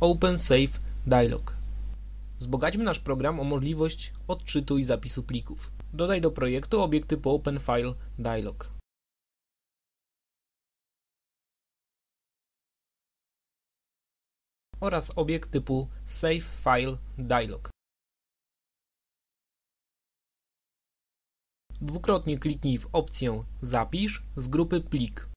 Open Save Dialog. Wzbogaćmy nasz program o możliwość odczytu i zapisu plików. Dodaj do projektu obiekt typu Open File Dialog. oraz obiekt typu Save File Dialog. Dwukrotnie kliknij w opcję Zapisz z grupy Plik.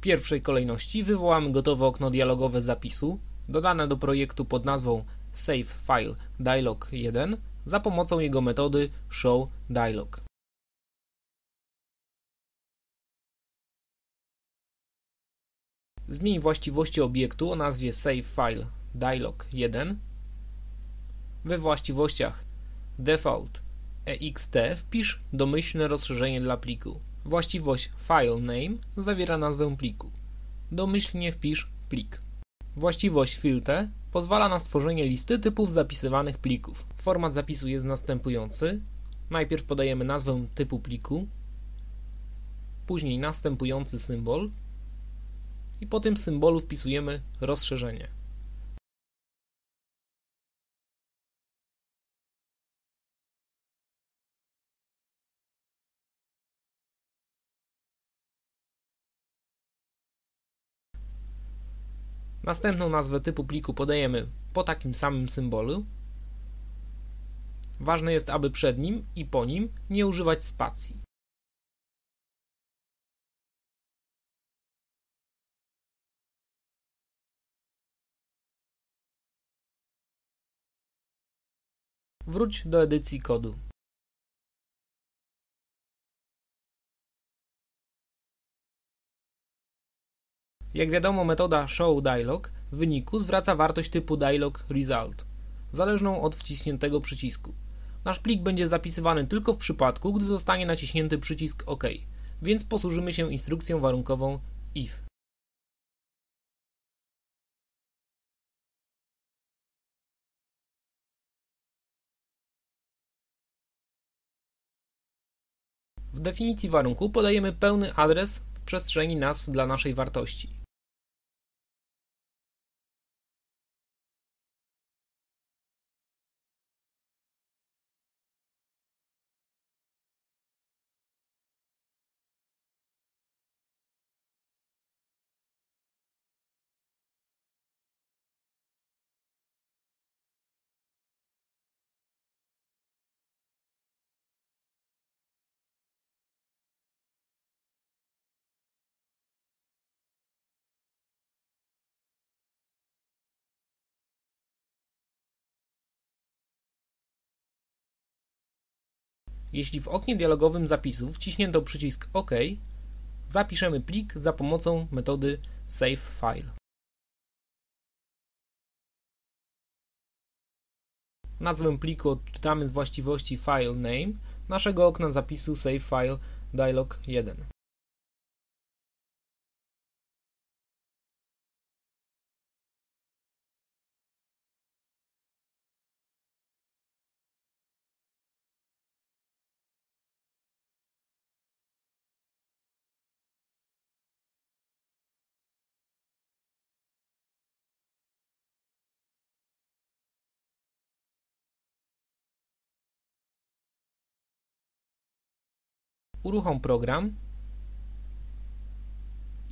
Pierwszej kolejności wywołamy gotowe okno dialogowe zapisu, dodane do projektu pod nazwą Save File Dialog 1 za pomocą jego metody Show Dialog. Zmień właściwości obiektu o nazwie Save File Dialog 1. We właściwościach Default ext wpisz domyślne rozszerzenie dla pliku. Właściwość File Name zawiera nazwę pliku. Domyślnie wpisz plik. Właściwość Filter pozwala na stworzenie listy typów zapisywanych plików. Format zapisu jest następujący. Najpierw podajemy nazwę typu pliku, później następujący symbol i po tym symbolu wpisujemy rozszerzenie. Następną nazwę typu pliku podajemy po takim samym symbolu. Ważne jest, aby przed nim i po nim nie używać spacji. Wróć do edycji kodu. Jak wiadomo, metoda showDialog w wyniku zwraca wartość typu dialog result, zależną od wciśniętego przycisku. Nasz plik będzie zapisywany tylko w przypadku, gdy zostanie naciśnięty przycisk OK, więc posłużymy się instrukcją warunkową if. W definicji warunku podajemy pełny adres w przestrzeni nazw dla naszej wartości. Jeśli w oknie dialogowym zapisu wciśnięto przycisk OK, zapiszemy plik za pomocą metody Save File. Nazwę pliku odczytamy z właściwości File Name naszego okna zapisu Save File Dialog 1. Uruchom program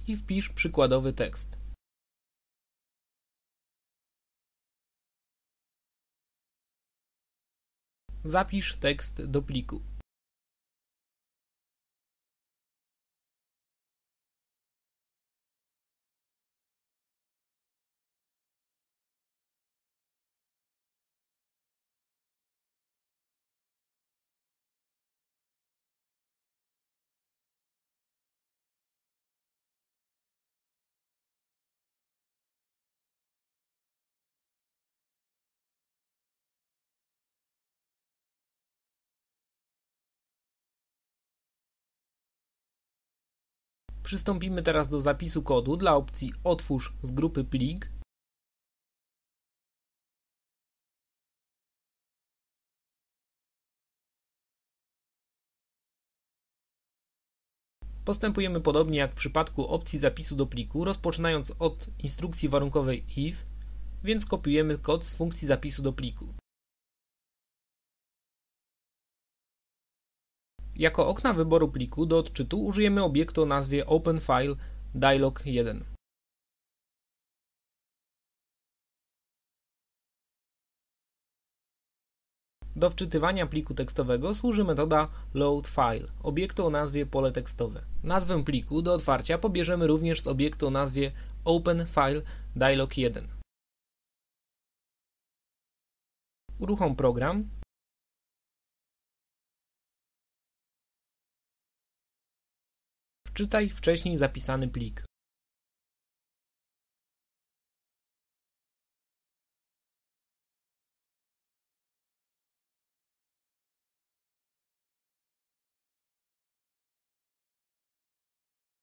i wpisz przykładowy tekst. Zapisz tekst do pliku. Przystąpimy teraz do zapisu kodu dla opcji Otwórz z grupy plik. Postępujemy podobnie jak w przypadku opcji zapisu do pliku, rozpoczynając od instrukcji warunkowej if, więc kopiujemy kod z funkcji zapisu do pliku. Jako okna wyboru pliku do odczytu użyjemy obiektu o nazwie OpenFile Dialog 1. Do wczytywania pliku tekstowego służy metoda loadFile, obiektu o nazwie pole tekstowe. Nazwę pliku do otwarcia pobierzemy również z obiektu o nazwie OpenFile Dialog 1. Uruchom program. Wczytaj wcześniej zapisany plik.